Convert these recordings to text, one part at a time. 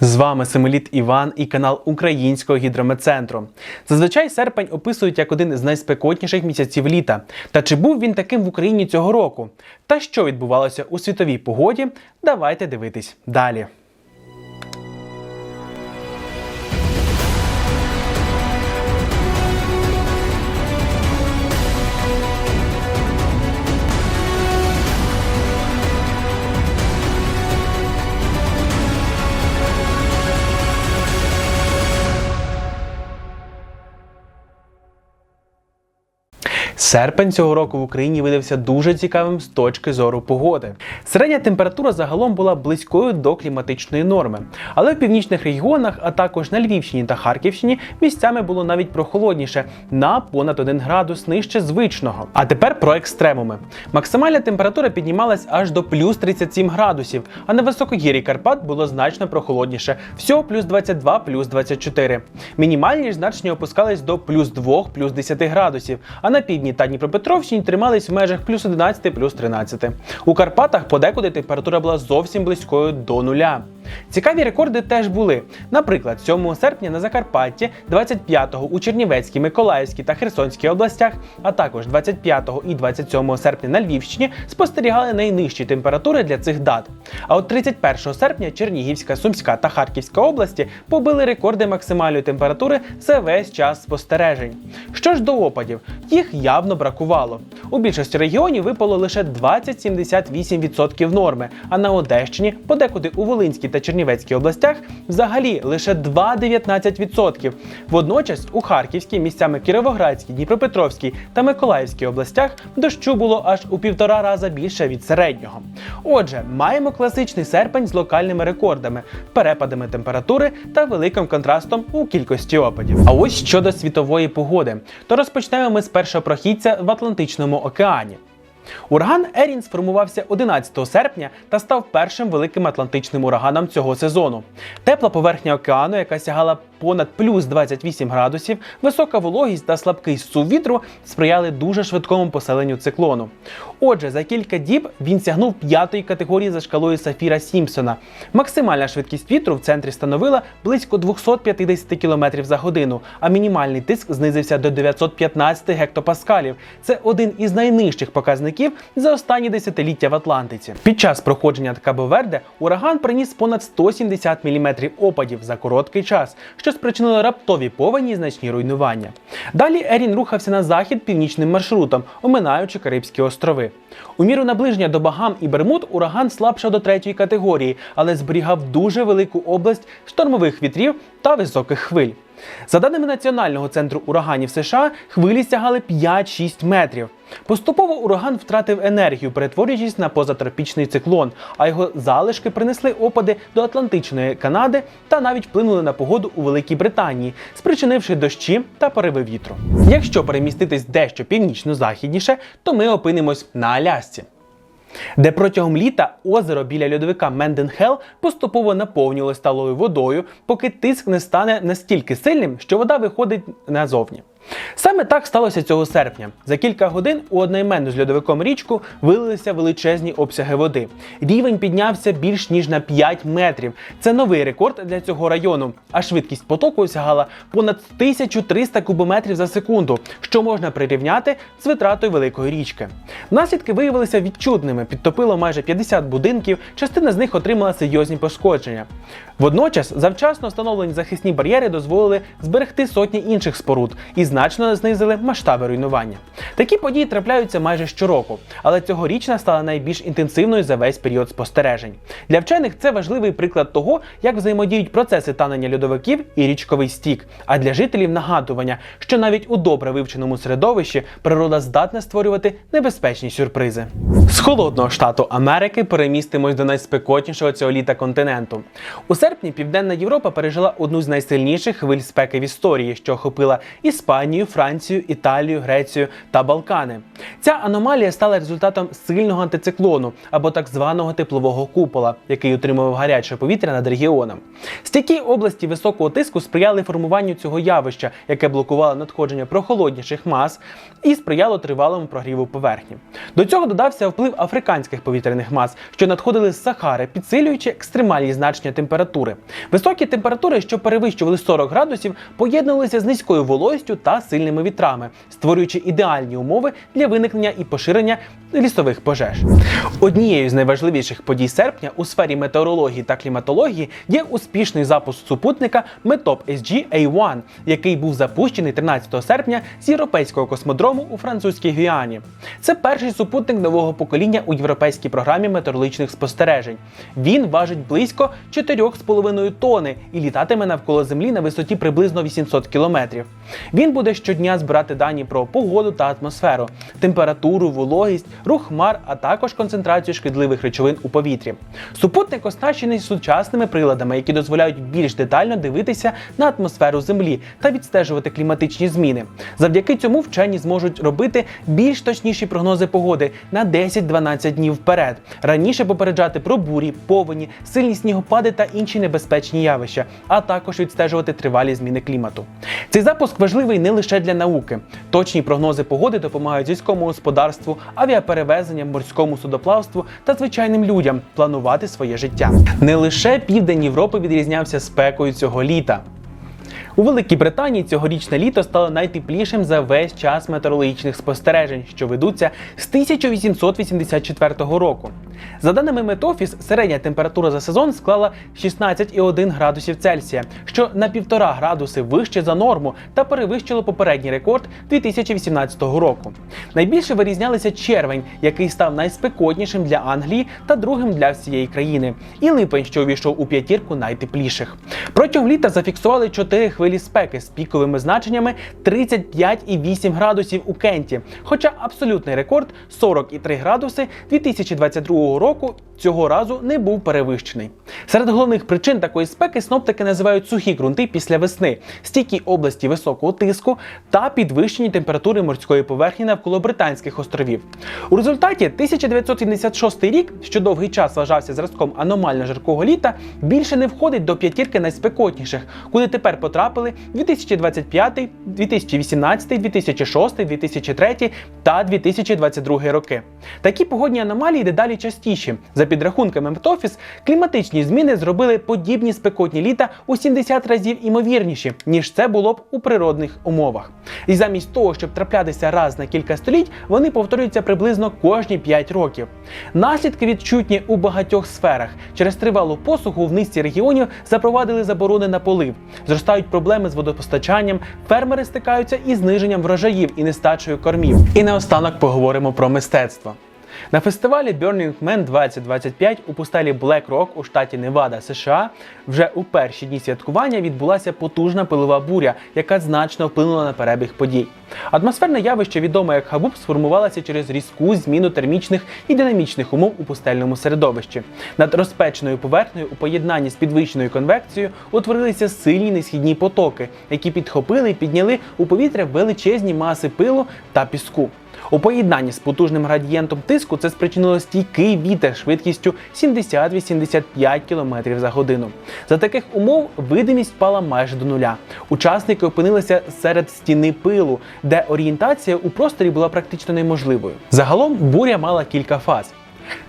З вами Семиліт Іван і канал Українського гідрометцентру. Зазвичай серпень описують як один з найспекотніших місяців літа. Та чи був він таким в Україні цього року? Та що відбувалося у світовій погоді? Давайте дивитись далі. Серпень цього року в Україні видався дуже цікавим з точки зору погоди. Середня температура загалом була близькою до кліматичної норми, але в північних регіонах, а також на Львівщині та Харківщині, місцями було навіть прохолодніше на понад 1 градус нижче звичного. А тепер про екстремуми. Максимальна температура піднімалась аж до плюс 37 градусів, а на високогір'ї Карпат було значно прохолодніше всього плюс 22, плюс 24. Мінімальні ж значення опускались до плюс 2, плюс 10 градусів, а на півдні та Дніпропетровщині тримались в межах плюс 11, плюс 13. У Карпатах подекуди температура була зовсім близькою до нуля. Цікаві рекорди теж були. Наприклад, 7 серпня на Закарпатті, 25-го у Чернівецькій, Миколаївській та Херсонській областях, а також 25 і 27 серпня на Львівщині спостерігали найнижчі температури для цих дат. А от 31 серпня Чернігівська, Сумська та Харківська області побили рекорди максимальної температури за весь час спостережень. Що ж до опадів, їх явно бракувало. У більшості регіонів випало лише 20-78% норми, а на Одещині, подекуди у Волинській та Чернівецькій областях, взагалі лише 2-19%. Водночас у Харківській, місцями Кіровоградській, Дніпропетровській та Миколаївській областях дощу було аж у півтора раза більше від середнього. Отже, маємо класичний серпень з локальними рекордами, перепадами температури та великим контрастом у кількості опадів. А ось щодо світової погоди, то розпочнемо ми з першопрохідця в Атлантичному океані. Ураган Ерін сформувався 11 серпня та став першим великим атлантичним ураганом цього сезону. Тепла поверхня океану, яка сягала понад плюс 28 градусів, висока вологість та слабкий сув вітру сприяли дуже швидкому поселенню циклону. Отже, за кілька діб він сягнув п'ятої категорії за шкалою Сафіра Сімпсона. Максимальна швидкість вітру в центрі становила близько 250 км за годину, а мінімальний тиск знизився до 915 гектопаскалів. Це один із найнижчих показників за останні десятиліття в Атлантиці. Під час проходження Кабо-Верде ураган приніс понад 170 мм опадів за короткий час, що спричинило раптові повені і значні руйнування. Далі Ерін рухався на захід північним маршрутом, оминаючи Карибські острови. У міру наближення до Багам і Бермуд ураган слабшав до третьої категорії, але зберігав дуже велику область штормових вітрів та високих хвиль. За даними Національного центру ураганів США, хвилі сягали 5-6 метрів. Поступово ураган втратив енергію, перетворюючись на позатропічний циклон, а його залишки принесли опади до Атлантичної Канади та навіть вплинули на погоду у Великій Британії, спричинивши дощі та пориви вітру. Якщо переміститись дещо північно-західніше, то ми опинимось на Алясці де протягом літа озеро біля льодовика Менденхел поступово наповнювалося сталою водою, поки тиск не стане настільки сильним, що вода виходить назовні. Саме так сталося цього серпня. За кілька годин у одноіменну з льодовиком річку вилилися величезні обсяги води. Рівень піднявся більш ніж на 5 метрів. Це новий рекорд для цього району. А швидкість потоку сягала понад 1300 кубометрів за секунду, що можна прирівняти з витратою великої річки. Наслідки виявилися відчутними. Підтопило майже 50 будинків, частина з них отримала серйозні пошкодження. Водночас, завчасно встановлені захисні бар'єри дозволили зберегти сотні інших споруд і значно знизили масштаби руйнування. Такі події трапляються майже щороку, але цьогорічна стала найбільш інтенсивною за весь період спостережень. Для вчених це важливий приклад того, як взаємодіють процеси танення льодовиків і річковий стік. А для жителів нагадування, що навіть у добре вивченому середовищі природа здатна створювати небезпечні сюрпризи. З холодного штату Америки перемістимось до найспекотнішого цього літа континенту. У серпні Південна Європа пережила одну з найсильніших хвиль спеки в історії, що охопила Іспанію, Францію, Італію, Грецію та Балкани. Ця аномалія стала результатом сильного антициклону або так званого теплового купола, який утримував гаряче повітря над регіоном. Стійкі області високого тиску сприяли формуванню цього явища, яке блокувало надходження прохолодніших мас і сприяло тривалому прогріву поверхні. До цього додався вплив африканських повітряних мас, що надходили з Сахари, підсилюючи екстремальні значення температури. Високі температури, що перевищували 40 градусів, поєднувалися з низькою вологістю та сильними вітрами, створюючи ідеальні умови для виникнення і поширення лісових пожеж. Однією з найважливіших подій серпня у сфері метеорології та кліматології є успішний запуск супутника Метоп SG A1, який був запущений 13 серпня з європейського космодрому у французькій Гвіані. Це перший супутник нового покоління у європейській програмі метеорологічних спостережень. Він важить близько 4,5 тони і літатиме навколо Землі на висоті приблизно 800 кілометрів. Він буде щодня збирати дані про погоду та атмосферу, температуру, вологість, рух хмар, а також концентрацію шкідливих речовин у повітрі. Супутник оснащений сучасними приладами, які дозволяють більш детально дивитися на атмосферу Землі та відстежувати кліматичні зміни. Завдяки цьому вчені зможуть робити більш точніші прогнози погоди на 10-12 днів вперед, раніше попереджати про бурі, повені, сильні снігопади та інші небезпечні явища, а також відстежувати тривалі зміни клімату. Цей запуск важливий не лише для науки. Точні прогнози погоди допомагають сільському господарству, авіаперевезенням, морському судоплавству та звичайним людям планувати своє життя. Не лише південь Європи відрізнявся спекою цього літа. У Великій Британії цьогорічне літо стало найтеплішим за весь час метеорологічних спостережень, що ведуться з 1884 року. За даними Метофіс, середня температура за сезон склала 16,1 градусів Цельсія, що на 1,5 градуси вище за норму та перевищило попередній рекорд 2018 року. Найбільше вирізнялися червень, який став найспекотнішим для Англії та другим для всієї країни, і липень, що увійшов у п'ятірку найтепліших. Протягом літа зафіксували 4 хвилі спеки з піковими значеннями 35,8 градусів у Кенті, хоча абсолютний рекорд 40,3 градуси 2022 року цього разу не був перевищений. Серед головних причин такої спеки синоптики називають сухі ґрунти після весни, стійкі області високого тиску та підвищені температури морської поверхні навколо Британських островів. У результаті 1976 рік, що довгий час вважався зразком аномально жаркого літа, більше не входить до п'ятірки найспекотніших, куди тепер потрапили 2025, 2018, 2006, 2003 та 2022 роки. Такі погодні аномалії дедалі частіші. За підрахунками Метофіс, кліматичні зміни зробили подібні спекотні літа у 70 разів імовірніші, ніж це було б у природних умовах. І замість того, щоб траплятися раз на кілька століть, вони повторюються приблизно кожні 5 років. Наслідки відчутні у багатьох сферах. Через тривалу посуху в низці регіонів запровадили заборони на полив. Зростають проблеми з водопостачанням, фермери стикаються із зниженням врожаїв і нестачею кормів. І наостанок поговоримо про мистецтво. На фестивалі Burning Man 2025 у пустелі Black Rock у штаті Невада, США, вже у перші дні святкування відбулася потужна пилова буря, яка значно вплинула на перебіг подій. Атмосферне явище, відоме як хабуб, сформувалося через різку зміну термічних і динамічних умов у пустельному середовищі. Над розпеченою поверхнею у поєднанні з підвищеною конвекцією утворилися сильні несхідні потоки, які підхопили і підняли у повітря величезні маси пилу та піску. У поєднанні з потужним градієнтом тиску це спричинило стійкий вітер швидкістю 70-85 км за годину. За таких умов видимість впала майже до нуля. Учасники опинилися серед стіни пилу, де орієнтація у просторі була практично неможливою. Загалом буря мала кілька фаз.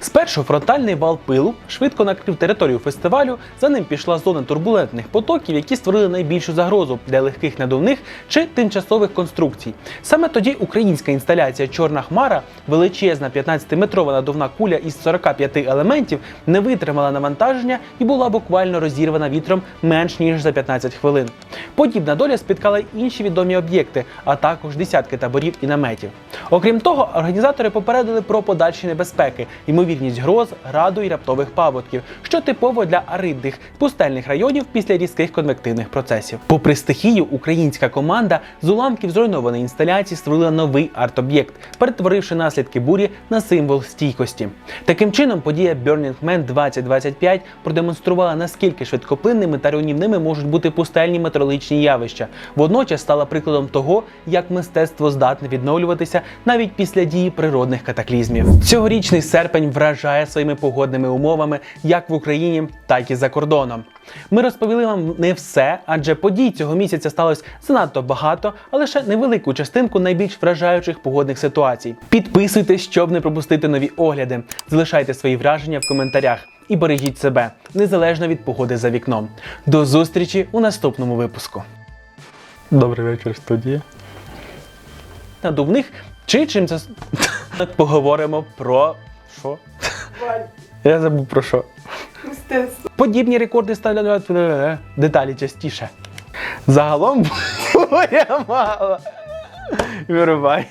Спершу фронтальний вал пилу швидко накрив територію фестивалю. За ним пішла зона турбулентних потоків, які створили найбільшу загрозу для легких надувних чи тимчасових конструкцій. Саме тоді українська інсталяція Чорна хмара, величезна 15-метрова надувна куля із 45 елементів, не витримала навантаження і була буквально розірвана вітром менш ніж за 15 хвилин. Подібна доля спіткала інші відомі об'єкти, а також десятки таборів і наметів. Окрім того, організатори попередили про подальші небезпеки ймовірність гроз, граду і раптових паводків, що типово для аридних пустельних районів після різких конвективних процесів. Попри стихію, українська команда з уламків зруйнованої інсталяції створила новий арт-об'єкт, перетворивши наслідки бурі на символ стійкості. Таким чином, подія Burning Man 2025 продемонструвала наскільки швидкоплинними та руйнівними можуть бути пустельні метеорологічні явища. Водночас стала прикладом того, як мистецтво здатне відновлюватися навіть після дії природних катаклізмів. Цьогорічний серпень вражає своїми погодними умовами як в Україні, так і за кордоном. Ми розповіли вам не все, адже подій цього місяця сталося занадто багато, а лише невелику частинку найбільш вражаючих погодних ситуацій. Підписуйтесь, щоб не пропустити нові огляди. Залишайте свої враження в коментарях. і бережіть себе, незалежно від погоди за вікном. До зустрічі у наступному випуску. Добрий вечір, студія. Надувних чи чим це поговоримо про що? Я забув про що. Подібні рекорди ставлять деталі частіше. Загалом було я мало. Вирубай.